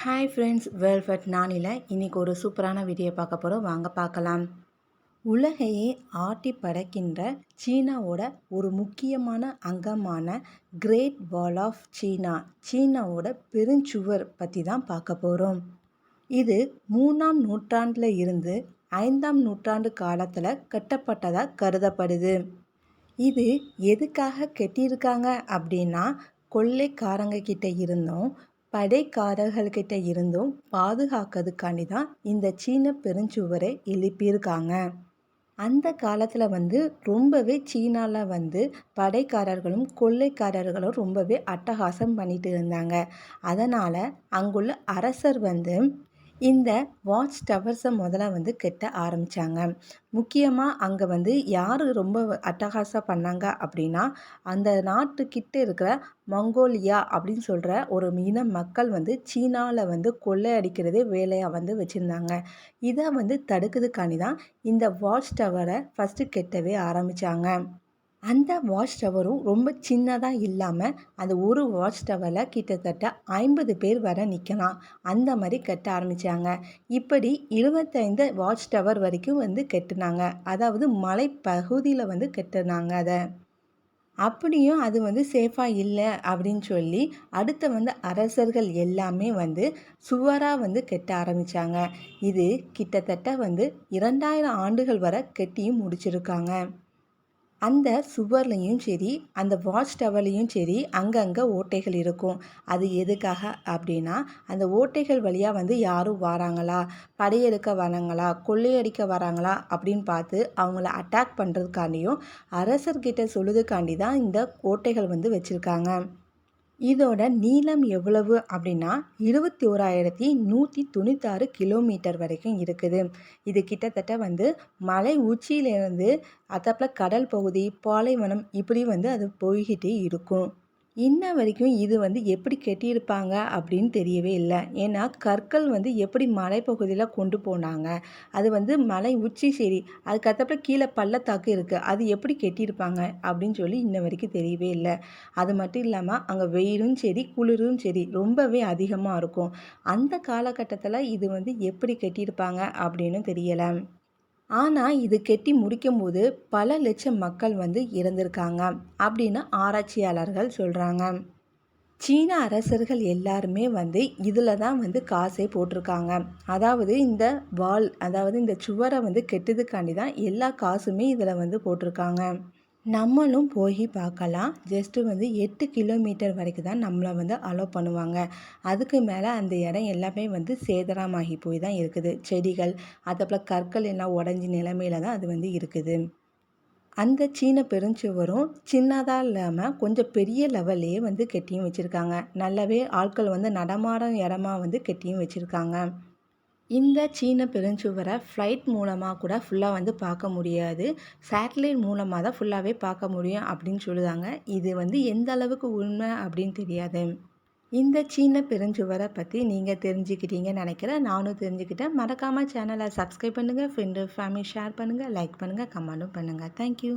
Hi friends வெல்ஃபட் நானில் இன்றைக்கி ஒரு சூப்பரான வீடியோ பார்க்க போகிறோம் வாங்க பார்க்கலாம். உலகையே ஆட்டி படைக்கின்ற சீனாவோட ஒரு முக்கியமான அங்கமான கிரேட் வால் ஆஃப் சீனா சீனாவோட பெருஞ்சுவர் பற்றி தான் பார்க்க போகிறோம் இது மூணாம் நூற்றாண்டில் இருந்து ஐந்தாம் நூற்றாண்டு காலத்தில் கட்டப்பட்டதாக கருதப்படுது. இது எதுக்காக கட்டியிருக்காங்க அப்படின்னா கொள்ளைக்காரங்க கிட்ட இருந்தும் படைக்காரர்கள்கிட்ட இருந்தும் பாதுகாக்கிறதுக்காண்டி தான் இந்த சீன பெருஞ்சுவரை எழுப்பியிருக்காங்க. அந்த காலத்தில் வந்து ரொம்பவே சீனாவில் வந்து படைக்காரர்களும் கொள்ளைக்காரர்களும் ரொம்பவே அட்டகாசம் பண்ணிட்டு இருந்தாங்க. அதனால் அங்குள்ள அரசர் வந்து இந்த வாட்ச் டவர்ஸை முதல்ல வந்து கட்ட ஆரம்பித்தாங்க முக்கியமாக அங்கே வந்து யார் ரொம்ப அட்டகாசம் பண்ணாங்க அப்படின்னா அந்த நாட்டுக்கிட்ட இருக்கிற மங்கோலியா அப்படின்னு சொல்கிற ஒரு இன மக்கள் வந்து சீனாவில் வந்து கொள்ளை அடிக்கிறதே வேலையாக வந்து வச்சுருந்தாங்க. இதை வந்து தடுக்கிறதுக்காண்டி தான் இந்த வாட்ச் டவரை ஃபஸ்ட்டு கெட்டவே ஆரம்பித்தாங்க அந்த வாட்ச் டவரும் ரொம்ப சின்னதாக இல்லாமல் அந்த ஒரு வாட்ச் டவரில் கிட்டத்தட்ட ஐம்பது பேர் வர நிற்கலாம் அந்த மாதிரி கட்ட ஆரம்பித்தாங்க இப்படி இருபத்தைந்து வாட்ச் டவர் வரைக்கும் வந்து கட்டுனாங்க. அதாவது மலைப்பகுதியில் வந்து கட்டுனாங்க அதை. அப்படியும் அது வந்து சேஃபாக இல்லை அப்படின்னு சொல்லி அடுத்த வந்து அரசர்கள் எல்லாமே வந்து சுவராக வந்து கட்ட ஆரம்பித்தாங்க இது கிட்டத்தட்ட வந்து இரண்டாயிரம் ஆண்டுகள் வரை கட்டியும் முடிச்சிருக்காங்க. அந்த சுவர்லேயும் சரி அந்த வாட்ச் டவர்லேயும் சரி அங்கங்கே ஓட்டைகள் இருக்கும். அது எதுக்காக அப்படின்னா அந்த ஓட்டைகள் வழியாக வந்து யாரும் வராங்களா? படையெடுக்க வராங்களா? கொள்ளையடிக்க வராங்களா? அப்படின்னு பார்த்து அவங்கள அட்டாக் பண்ணுறதுக்காண்டியும் அரசர்கிட்ட சொல்லுதுக்காண்டி தான் இந்த ஓட்டைகள் வந்து வச்சுருக்காங்க. இதோட நீளம் எவ்வளவு அப்படின்னா இருபத்தி ஓராயிரத்தி நூற்றி தொண்ணூத்தாறு கிலோமீட்டர் வரைக்கும் இருக்குது. இது கிட்டத்தட்ட வந்து மலை உச்சியிலேருந்து அதப்பில் கடல் பகுதி பாலைவனம் இப்படி வந்து அது போய்கிட்டே இருக்கும். இன்ன வரைக்கும் இது வந்து எப்படி கட்டியிருப்பாங்க அப்படின்னு தெரியவே இல்லை. ஏன்னா கற்கள் வந்து எப்படி மலைப்பகுதியில் கொண்டு போனாங்க? அது வந்து மலை உச்சி சரி அதுக்கப்புறம் கீழே பள்ளத்தாக்கு இருக்குது அது எப்படி கட்டியிருப்பாங்க? அப்படின்னு சொல்லி இன்ன வரைக்கும் தெரியவே இல்லை. அது மட்டும் இல்லாமல் அங்கே வெயிலும் சரி குளிரும் சரி ரொம்பவே அதிகமாக இருக்கும். அந்த காலகட்டத்தில் இது வந்து எப்படி கட்டியிருப்பாங்க அப்படின்னு தெரியலை. ஆனால் இது கெட்டி முடிக்கும்போது பல லட்சம் மக்கள் வந்து இறந்திருக்காங்க அப்படின்னு ஆராய்ச்சியாளர்கள் சொல்கிறாங்க சீன அரசர்கள் எல்லாருமே வந்து இதில் தான் வந்து காசே போட்டிருக்காங்க. அதாவது இந்த வால் அதாவது இந்த சுவரை வந்து கெட்டதுக்காண்டி தான் எல்லா காசுமே இதில் வந்து போட்டிருக்காங்க. நம்மளும் போய் பார்க்கலாம். ஜஸ்ட்டு வந்து எட்டு கிலோமீட்டர் வரைக்கும் தான் நம்மளை வந்து அலோவ் பண்ணுவாங்க. அதுக்கு மேலே அந்த இடம் எல்லாமே வந்து சேதாரமாகி போய் தான் இருக்குது. செடிகள் அதுபோல் கற்கள் எல்லாம் உடஞ்சி நிலைமையில தான் அது வந்து இருக்குது. அந்த சீன பெருஞ்சுவரும் சின்னதாக இல்லாமல் கொஞ்சம் பெரிய லெவல்லையே வந்து கெட்டியும் வச்சுருக்காங்க. நல்லாவே ஆட்கள் வந்து நடமாடும் இடமா வந்து கெட்டியும் வச்சுருக்காங்க. இந்த சீன பெருஞ்சுவரை ஃப்ளைட் மூலமாக கூட ஃபுல்லாக வந்து பார்க்க முடியாது. சேட்டலைட் மூலமாக தான் ஃபுல்லாகவே பார்க்க முடியும் அப்படின்னு சொல்லுதாங்க. இது வந்து எந்த அளவுக்கு உண்மை அப்படின்னு தெரியாது. இந்த சீன பெருஞ்சுவரை பற்றி நீங்கள் தெரிஞ்சுக்கிட்டீங்கன்னு நினைக்கிறேன். நானும் தெரிஞ்சுக்கிட்டேன். மறக்காமல் சேனலை சப்ஸ்கிரைப் பண்ணுங்கள் ஃப்ரெண்டு ஃபேமிலி ஷேர் பண்ணுங்கள் லைக் பண்ணுங்கள் கமெண்ட்டும் பண்ணுங்கள் தேங்க்யூ